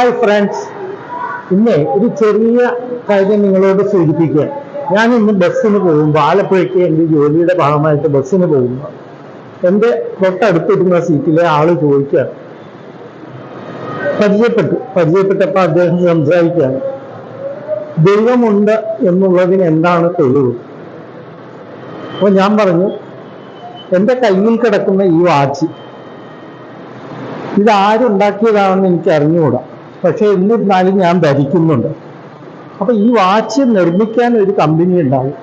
Hi friends ഇന്ന് ഒരു ചെറിയ കാര്യം നിങ്ങളോട് സൂചിപ്പിക്കുക. ഞാൻ ഇന്ന് ബസ്സിന് പോകുമ്പോൾ ആലപ്പുഴയ്ക്ക് എന്റെ ജോലിയുടെ ഭാഗമായിട്ട് ബസ്സിന് പോകുമ്പോൾ എന്റെ തൊട്ടടുത്തിരുന്ന സീറ്റിലെ ആൾ ചോദിക്കുക പരിചയപ്പെട്ടു. പരിചയപ്പെട്ടപ്പോൾ അദ്ദേഹം സംസാരിക്കുകയാണ്. ദൈവമുണ്ട് എന്നുള്ളതിന് എന്താണ് തെളിവ്? അപ്പൊ ഞാൻ പറഞ്ഞു എന്റെ കയ്യിൽ കിടക്കുന്ന ഈ വാച്ച് ഇത് ആരുണ്ടാക്കിയതാണെന്ന് എനിക്ക് അറിഞ്ഞുകൂടാ പക്ഷെ എന്നിരുന്നാലും ഞാൻ ധരിക്കുന്നുണ്ട് അപ്പൊ ഈ വാച്ച് നിർമ്മിക്കാൻ ഒരു കമ്പനി ഉണ്ടാവും.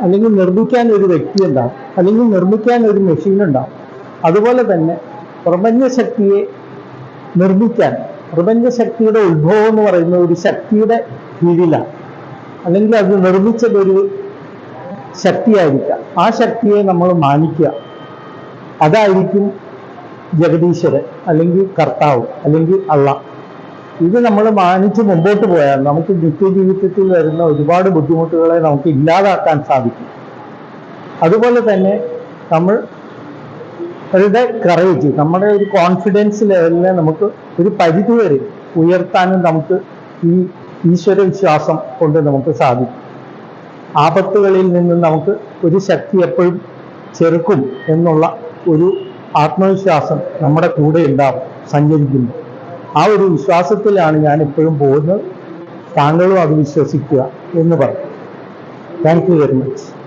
അല്ലെങ്കിൽ നിർമ്മിക്കാൻ ഒരു വ്യക്തി ഉണ്ടാവും. അല്ലെങ്കിൽ നിർമ്മിക്കാൻ ഒരു മെഷീൻ ഉണ്ടാവും. അതുപോലെ തന്നെ പ്രപഞ്ചശക്തിയെ നിർമ്മിക്കാൻ പ്രപഞ്ചശക്തിയുടെ ഉത്ഭവം എന്ന് പറയുന്ന ഒരു ശക്തിയുടെ കീഴിലാണ്. അല്ലെങ്കിൽ അത് നിർമ്മിച്ചതൊരു ശക്തിയായിരിക്കാം. ആ ശക്തിയെ നമ്മൾ മാനിക്കുക. അതായിരിക്കും ജഗദീശ്വരൻ അല്ലെങ്കിൽ കർത്താവ് അല്ലെങ്കിൽ അള്ള ഇത് നമ്മൾ മാനിച്ച് മുമ്പോട്ട് പോയാൽ നമുക്ക് നിത്യജീവിതത്തിൽ വരുന്ന ഒരുപാട് ബുദ്ധിമുട്ടുകളെ നമുക്ക് ഇല്ലാതാക്കാൻ സാധിക്കും. അതുപോലെ തന്നെ നമ്മൾ അവരുടെ കറേജ് നമ്മുടെ ഒരു കോൺഫിഡൻസ് ലെവലിനെ നമുക്ക് ഒരു പരിധി വരെ ഉയർത്താനും നമുക്ക് ഈ ഈശ്വര വിശ്വാസം കൊണ്ട് നമുക്ക് സാധിക്കും. ആപത്തുകളിൽ നിന്ന് നമുക്ക് ഒരു ശക്തി എപ്പോഴും ചെറുക്കും എന്നുള്ള ഒരു ആത്മവിശ്വാസം നമ്മുടെ കൂടെ ഉണ്ടാവും സഞ്ചരിക്കുന്നു. ആ ഒരു വിശ്വാസത്തിലാണ് ഞാൻ ഇപ്പോഴും പോകുന്നത്. താങ്കളും അത് വിശ്വസിക്കുക എന്ന് പറയും. Thank you very much